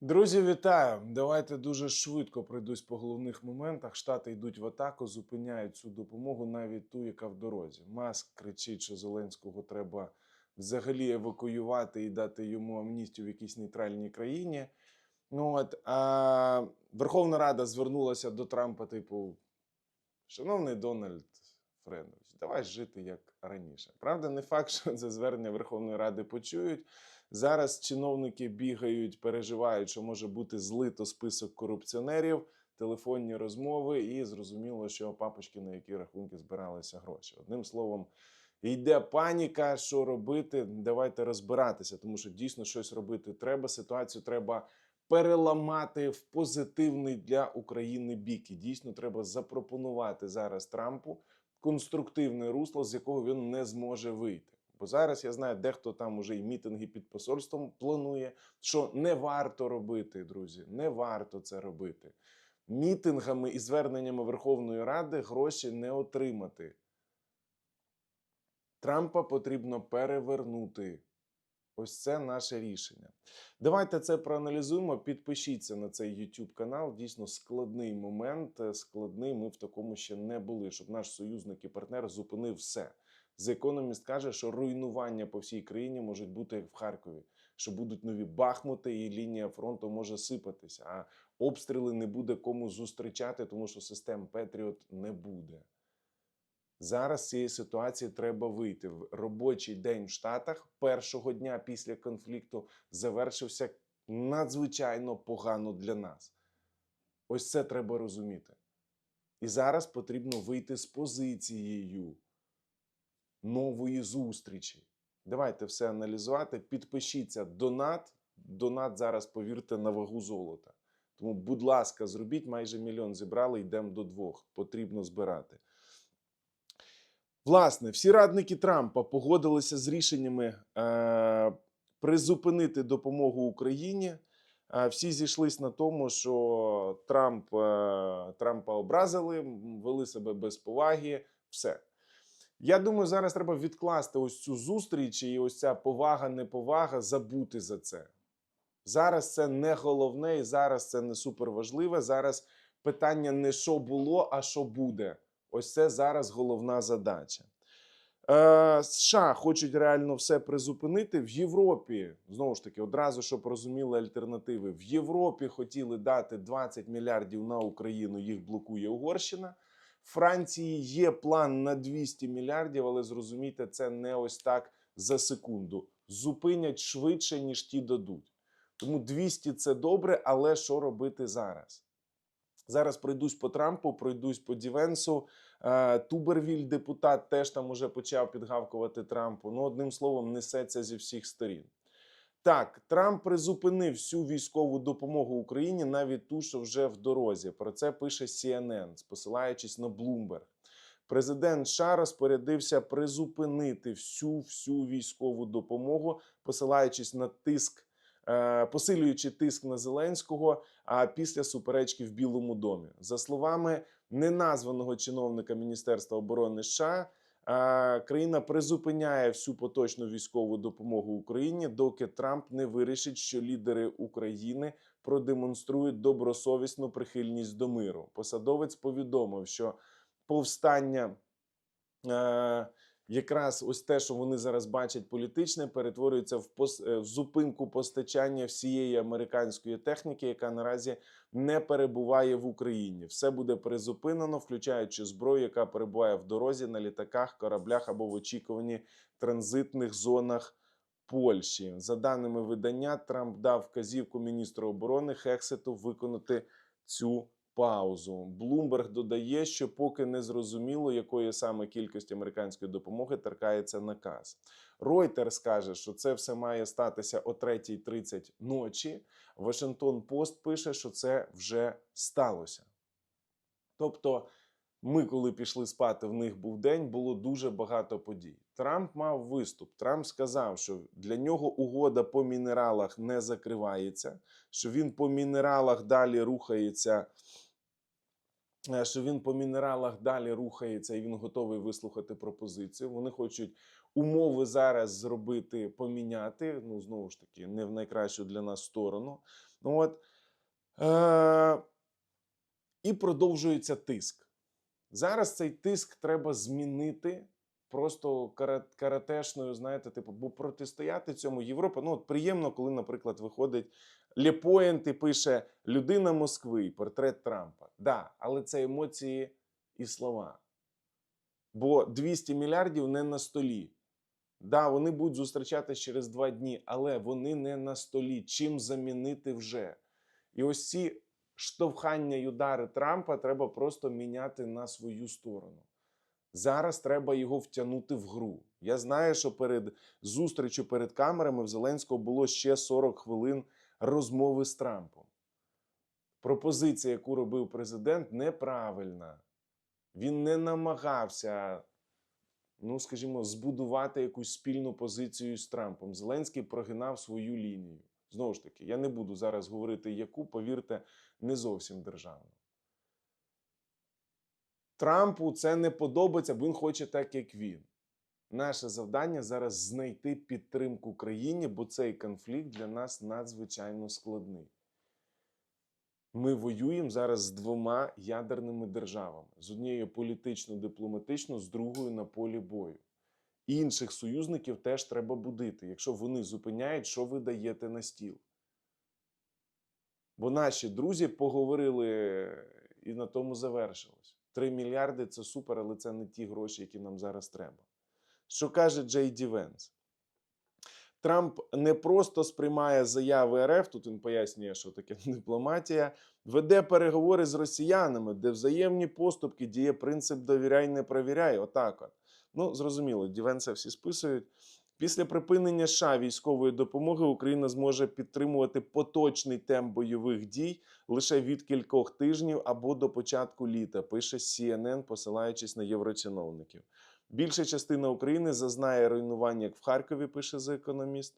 Друзі, вітаю! Давайте дуже швидко пройдусь по головних моментах. Штати йдуть в атаку, зупиняють цю допомогу, навіть ту, яка в дорозі. Маск кричить, що Зеленського треба взагалі евакуювати і дати йому амністію в якійсь нейтральній країні. Ну от а Верховна Рада звернулася до Трампа, типу, шановний Дональд Фредович, давай жити як раніше. Правда, не факт, що це звернення Верховної Ради почують. Зараз чиновники бігають, переживають, що може бути злито список корупціонерів, телефонні розмови, і зрозуміло, що папочки на які рахунки збиралися гроші. Одним словом, йде паніка, що робити. Давайте розбиратися, тому що дійсно щось робити треба. Ситуацію треба переламати в позитивний для України бік. І дійсно треба запропонувати зараз Трампу конструктивне русло, з якого він не зможе вийти. Бо зараз я знаю, дехто там уже і мітинги під посольством планує, що не варто робити, друзі, не варто це робити. Мітингами і зверненнями Верховної Ради гроші не отримати. Трампа потрібно перевернути. Ось це наше рішення. Давайте це проаналізуємо. Підпишіться на цей YouTube канал. Дійсно складний момент. е, Складний. Ми в такому ще не були, щоб наш союзник і партнер зупинив все. The Economist каже, що руйнування по всій країні можуть бути як в Харкові, що будуть нові бахмути, і лінія фронту може сипатися. А обстріли не буде кому зустрічати, тому що систем Петріот не буде. Зараз цієї ситуації треба вийти. Робочий день в Штатах першого дня після конфлікту завершився надзвичайно погано для нас. Ось це треба розуміти. І зараз потрібно вийти з позицією нової зустрічі. Давайте все аналізувати. Підпишіться донат. Донат зараз, повірте, на вагу золота. Тому, будь ласка, зробіть майже мільйон зібрали, йдемо до двох. Потрібно збирати. Власне, всі радники Трампа погодилися з рішеннями е, призупинити допомогу Україні. Е, всі зійшлись на тому, що Трамп, е, Трампа образили, вели себе без поваги. Все. Я думаю, зараз треба відкласти ось цю зустріч і ось ця повага, неповага, забути за це. Зараз це не головне і зараз це не суперважливе. Зараз питання не що було, а що буде. Ось це зараз головна задача. Е, США хочуть реально все призупинити. В Європі, знову ж таки, одразу щоб розуміли альтернативи, в Європі хотіли дати 20 мільярдів на Україну, їх блокує Угорщина. В Франції є план на 200 мільярдів, але зрозумійте, це не ось так за секунду. Зупинять швидше, ніж ті дадуть. Тому 200 це добре, але що робити зараз? Зараз пройдусь по Трампу, пройдусь по Дівенсу. Е, Тубервіль, депутат, теж там уже почав підгавкувати Трампу. Ну, одним словом, несеться зі всіх сторін. Так, Трамп призупинив всю військову допомогу Україні, навіть ту, що вже в дорозі. Про це пише CNN, посилаючись на Bloomberg. Президент США розпорядився призупинити всю всю військову допомогу, посилаючись на тиск, е, посилюючи тиск на Зеленського. А після суперечки в Білому домі, за словами неназваного чиновника Міністерства оборони США, країна призупиняє всю поточну військову допомогу Україні, доки Трамп не вирішить, що лідери України продемонструють добросовісну прихильність до миру. Посадовець повідомив, що повстання. Якраз ось те, що вони зараз бачать політичне, перетворюється в, пос... е, в зупинку постачання всієї американської техніки, яка наразі не перебуває в Україні. Все буде призупинено, включаючи зброю, яка перебуває в дорозі на літаках, кораблях або в очікуванні транзитних зонах Польщі. За даними видання, Трамп дав вказівку міністру оборони Хексету виконати цю паузу. Блумберг додає, що поки не зрозуміло, якої саме кількості американської допомоги торкається наказ. Reuters каже, що це все має статися о 3.30 ночі. Вашингтон Пост пише, що це вже сталося. Тобто, ми, коли пішли спати, в них був день, було дуже багато подій. Трамп мав виступ. Трамп сказав, що для нього угода по мінералах не закривається, що він по мінералах далі рухається. Е, Що він по мінералах далі рухається і він готовий вислухати пропозицію. Вони хочуть умови зараз зробити, поміняти. Ну, знову ж таки, не в найкращу для нас сторону. Ну, от, е- і продовжується тиск. Зараз цей тиск треба змінити просто кара- каратешною, знаєте, типу, бо протистояти цьому Європа. Ну, от приємно, коли, наприклад, виходить Лєпоєнт і пише Людина Москви, портрет Трампа. Да, але це емоції і слова. Бо 200 мільярдів не на столі. Да, вони будуть зустрічатись через два дні, але вони не на столі. Чим замінити вже? І ось ці штовхання й удари Трампа треба просто міняти на свою сторону. Зараз треба його втягнути в гру. Я знаю, що перед зустрічю перед камерами в Зеленського було ще 40 хвилин розмови з Трампом. Пропозиція, яку робив президент, неправильна. Він не намагався, ну скажімо, збудувати якусь спільну позицію з Трампом. Зеленський прогинав свою лінію. Знову ж таки, я не буду зараз говорити, яку, повірте, не зовсім державну. Трампу це не подобається, бо він хоче так, як він. Наше завдання зараз знайти підтримку країні, бо цей конфлікт для нас надзвичайно складний. Ми воюємо зараз з двома ядерними державами: з однією політично-дипломатично, з другою на полі бою. Інших союзників теж треба будити. Якщо вони зупиняють, що ви даєте на стіл? Бо наші друзі поговорили і на тому завершилось. 3 мільярди це супер, але це не ті гроші, які нам зараз треба. Що каже Джей Ді Венс? Трамп не просто сприймає заяви РФ, тут він пояснює, що таке дипломатія, веде переговори з росіянами, де взаємні поступки діє принцип довіряй, не провіряй. Отак от. Ну, зрозуміло, Дівенса всі списують. Після припинення США військової допомоги Україна зможе підтримувати поточний темп бойових дій лише від кількох тижнів або до початку літа, пише CNN, посилаючись на єврочиновників. Більша частина України зазнає руйнування, як в Харкові, пише The Economist,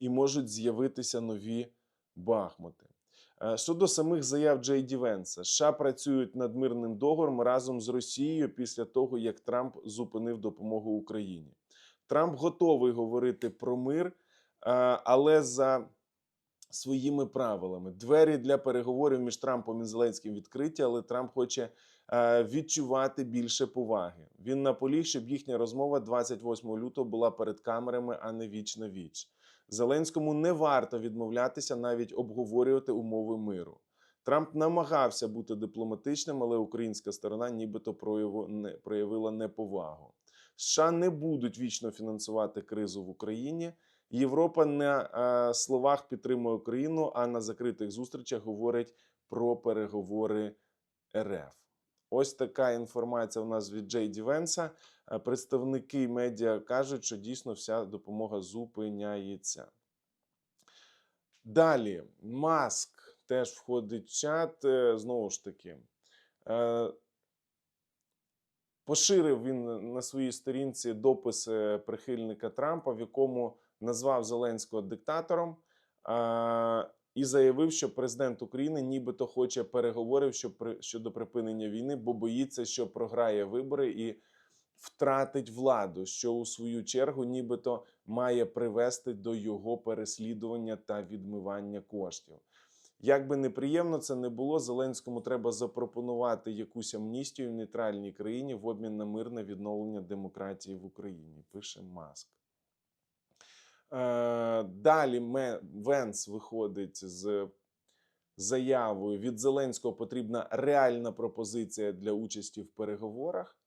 і можуть з'явитися нові Бахмути. Е, Щодо самих заяв Джей Ді Венса, США працюють над мирним договором разом з Росією після того, як Трамп зупинив допомогу Україні. Трамп готовий говорити про мир, е, але за своїми правилами. Двері для переговорів між Трампом і Зеленським відкриті, але Трамп хоче відчувати більше поваги. Він наполіг, щоб їхня розмова 28 лютого була перед камерами, а не віч на віч. Зеленському не варто відмовлятися навіть обговорювати умови миру. Трамп намагався бути дипломатичним, але українська сторона нібито проявила неповагу. США не будуть вічно фінансувати кризу в Україні. Європа на е, словах підтримує Україну, а на закритих зустрічах говорить про переговори РФ. Ось така інформація у нас від Джей Ді Венса. Е, Представники медіа кажуть, що дійсно вся допомога зупиняється. Далі, Маск теж входить в чат. Е, Знову ж таки, е, поширив він на своїй сторінці допис прихильника Трампа, в якому назвав Зеленського диктатором і заявив, що президент України нібито хоче переговорів щодо припинення війни, бо боїться, що програє вибори і втратить владу, що у свою чергу нібито має привести до його переслідування та відмивання коштів. Як би неприємно це не було, Зеленському треба запропонувати якусь амністію в нейтральній країні в обмін на мирне відновлення демократії в Україні, пише Маск. Е, далі Венс виходить з заявою від Зеленського потрібна реальна пропозиція для участі в переговорах.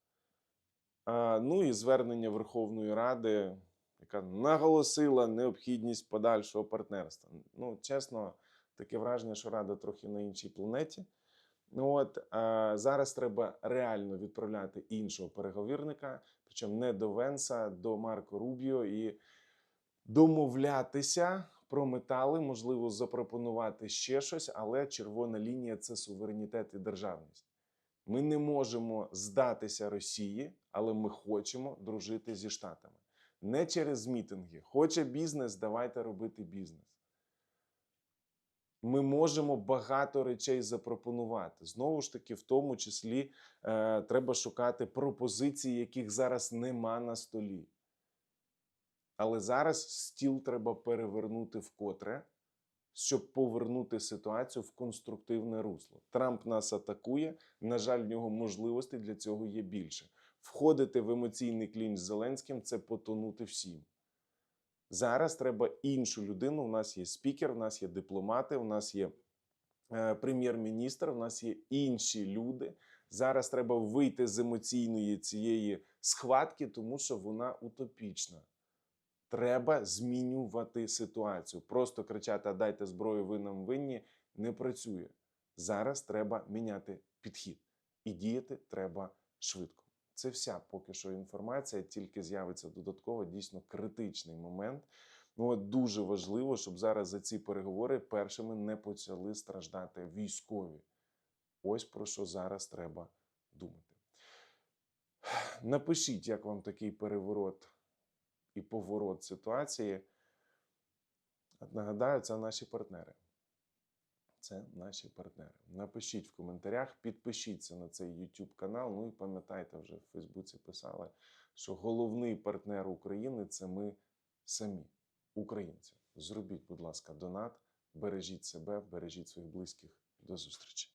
Е, ну і звернення Верховної Ради, яка наголосила необхідність подальшого партнерства. Ну, чесно, таке враження, що Рада трохи на іншій планеті. Ну от е, зараз треба реально відправляти іншого переговірника, причому не до Венса, до Марко Рубіо і домовлятися про метали, можливо, запропонувати ще щось, але червона лінія це суверенітет і державність. Ми не можемо здатися Росії, але ми хочемо дружити зі Штатами. Не через мітинги. Хоче бізнес, давайте робити бізнес. Ми можемо багато речей запропонувати. Знову ж таки, в тому числі е, треба шукати пропозиції, яких зараз нема на столі. Але зараз стіл треба перевернути вкотре, щоб повернути ситуацію в конструктивне русло. Трамп нас атакує. На жаль, в нього можливостей для цього є більше. Входити в емоційний клінч з Зеленським це потонути всім. Зараз треба іншу людину. У нас є спікер, у нас є дипломати, у нас є е, прем'єр-міністр, у нас є інші люди. Зараз треба вийти з емоційної цієї схватки, тому що вона утопічна. Треба змінювати ситуацію. Просто кричати дайте зброю, ви нам винні не працює. Зараз треба міняти підхід і діяти треба швидко. Це вся поки що інформація, тільки з'явиться додатково дійсно критичний момент. Ну от дуже важливо, щоб зараз за ці переговори першими не почали страждати військові. Ось про що зараз треба думати. Напишіть, як вам такий переворот і поворот ситуації. Нагадаю, це наші партнери. Це наші партнери. Напишіть в коментарях, підпишіться на цей YouTube канал. Ну і пам'ятайте, вже в Фейсбуці писали, що головний партнер України це ми самі, українці. Зробіть, будь ласка, донат, бережіть себе, бережіть своїх близьких. До зустрічі!